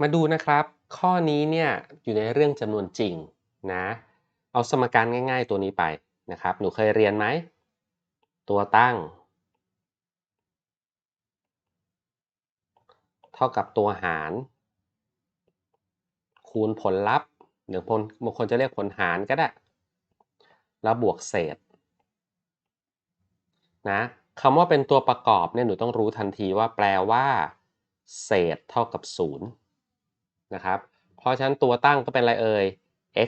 มาดูนะครับ ข้อนี้เนี่ยอยู่ในเรื่องจำนวนจริงนะเอาสมการง่าย ๆ ตัวนี้ไปนะครับ หนูเคยเรียนไหม ตัวตั้ง เท่ากับตัวหาร คูณผลลัพธ์หรือบางคนจะเรียกผลหารก็ได้ แล้วบวกเศษนะคำว่าเป็นตัวประกอบเนี่ยหนูต้องรู้ทันทีว่าแปลว่า เศษเท่ากับ 0 นะครับเพราะฉะนั้นตัวตั้งก็เป็นอะไรเอ่ย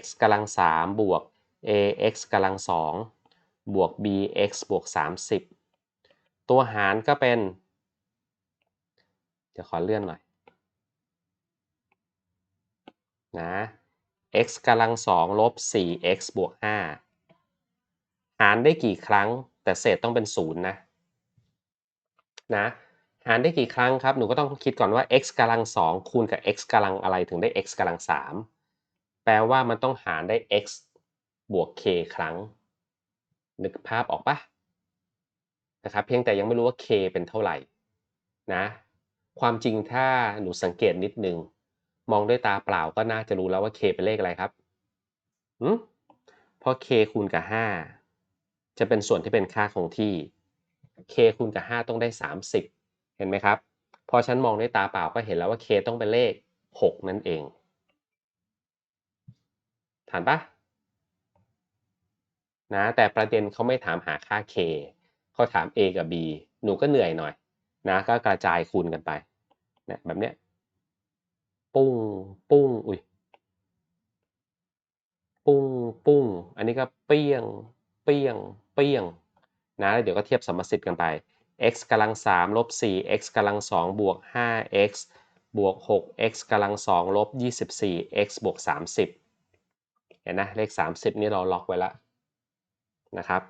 x กำลัง3บวก ax กำลัง2บวก bx บวก 30 ตัวหารก็เป็น เดี๋ยวขอเลื่อนหน่อยนะ x กำลัง2ลบ 4x บวก 5 หารได้กี่ครั้งแต่เศษต้องเป็น 0 นะนะ หารได้กี่ครั้งครับ หนูก็ต้องคิดก่อนว่า x กำลัง2คูณกับ x กำลังอะไรถึงได้ x กำลัง3แปลว่ามันต้องหารได้ x บวก k ครั้ง นึกภาพออกปะนะครับ เพียงแต่ยังไม่รู้ว่า k เป็นเท่าไหร่นะ ความจริงถ้าหนูสังเกตนิดนึง มองด้วยตาเปล่าก็น่าจะรู้แล้วว่า k เป็นเลขอะไรครับอืมเพราะ k คูณกับ 5 จะเป็นส่วนที่เป็นค่าคงที่ k คูณกับ 5 ต้องได้ 30 เห็นไหมครับ พอฉันมองด้วยตาเปล่าก็เห็นแล้วว่า k ต้องเป็นเลข 6 นั่นเองถานปะนะแต่ประเด็นเขาไม่ถามหาค่า k เขาถาม a กับ b หนูก็เหนื่อยหน่อย นะ ก็กระจายคูณกันไปนี่ยแบบเนี้ยปุ้งปุ้งอุ้ยปุ้งปุ้ง อันนี้ก็เปี้ยง เปี้ยง เปี้ยง นะแล้วเดี๋ยวก็เทียบสมสิทธิ์กันไป x กำลัง3ลบ 4x กำลัง2บวก 5x บวก 6x กำลัง2ลบ 24x บวก30 เห็นนะเลข 30 นี่เราล็อกไว้แล้วนะครับ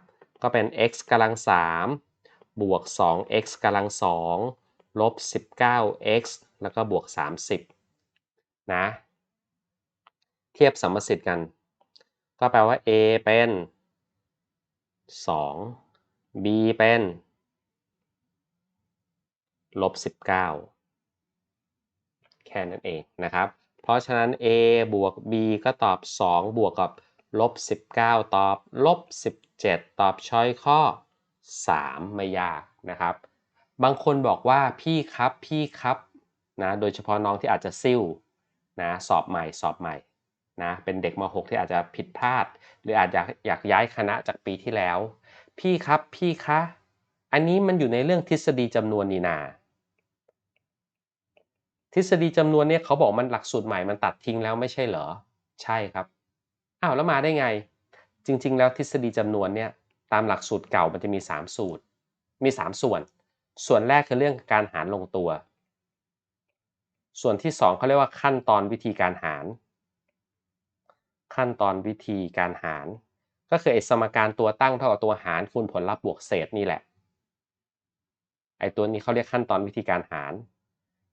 ก็เป็น x กำลัง3บวก 2x กำลัง2ลบ 19x แล้วก็บวก 30 นะ เทียบสมสิทธิ์กัน ก็แปลว่า a เป็น 2 b เป็น ลบ 19 แค่นั้นเองนะครับ เพราะฉะนั้น a บวก b ก็ตอบ 2 บวกกับลบ 19 ตอบลบ 17 ตอบช้อยข้อ 3 ไม่ยากนะครับ บางคนบอกว่าพี่ครับพี่ครับนะโดยเฉพาะน้องที่อาจจะซิ่วนะสอบใหม่สอบใหม่นะเป็นเด็กม .6 ที่อาจจะผิดพลาด หรืออาจจะอยากย้ายคณะจากปีที่แล้ว พี่ครับพี่คะ อันนี้มันอยู่ในเรื่องทฤษฎีจำนวนนีนา ทฤษฎีจำนวนเนี่ยเขาบอกมันหลักสูตรใหม่มันตัดทิ้งแล้วไม่ใช่เหรอ ใช่ครับอ้าวแล้วมาได้ไง จริง ๆ แล้วทฤษฎีจำนวนเนี่ยตามหลักสูตรเก่ามันจะมี 3 สูตร มี 3 ส่วน ส่วนแรกคือเรื่องการหารลงตัว ส่วนที่ 2เขาเรียกว่าขั้นตอนวิธีการหาร ขั้นตอนวิธีการหาร ก็คือไอสมการตัวตั้งเท่ากับตัวหารคูณผลลัพธ์บวกเศษนี่แหละไอ้ตัวนี้เขาเรียกขั้นตอนวิธีการหาร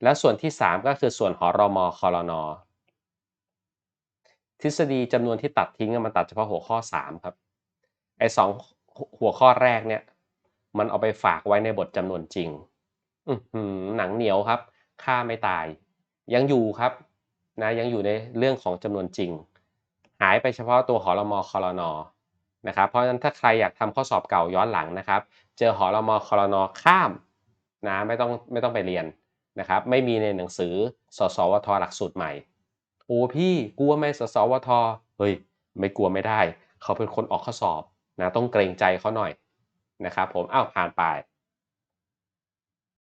แล้วส่วนที่ 3 ก็คือส่วนหอรมคอรนอทฤษฎีจำนวนที่ตัดทิ้งมันตัดเฉพาะหัวข้อ 3 ครับ ไอ้สองหัวข้อแรกเนี่ย มันเอาไปฝากไว้ในบทจำนวนจริง อืหนังเหนียวครับ ค่าไม่ตาย ยังอยู่ครับนะยังอยู่ในเรื่องของจำนวนจริง หายไปเฉพาะตัวหอรมคอรนอนะครับเพราะฉะนั้นถ้าใครอยากทำข้อสอบเก่าย้อนหลังนะครับ เจอหอรมคอรนอข้ามนะไม่ต้องไม่ต้องไปเรียน นะครับไม่มีในหนังสือสสวทหลักสูตรใหม่ โอ้พี่กลัวไหมสสวทเฮ้ยไม่กลัวไม่ได้ เขาเป็นคนออกข้อสอบนะต้องเกรงใจเขาหน่อยนะครับผมอ้าวผ่านไป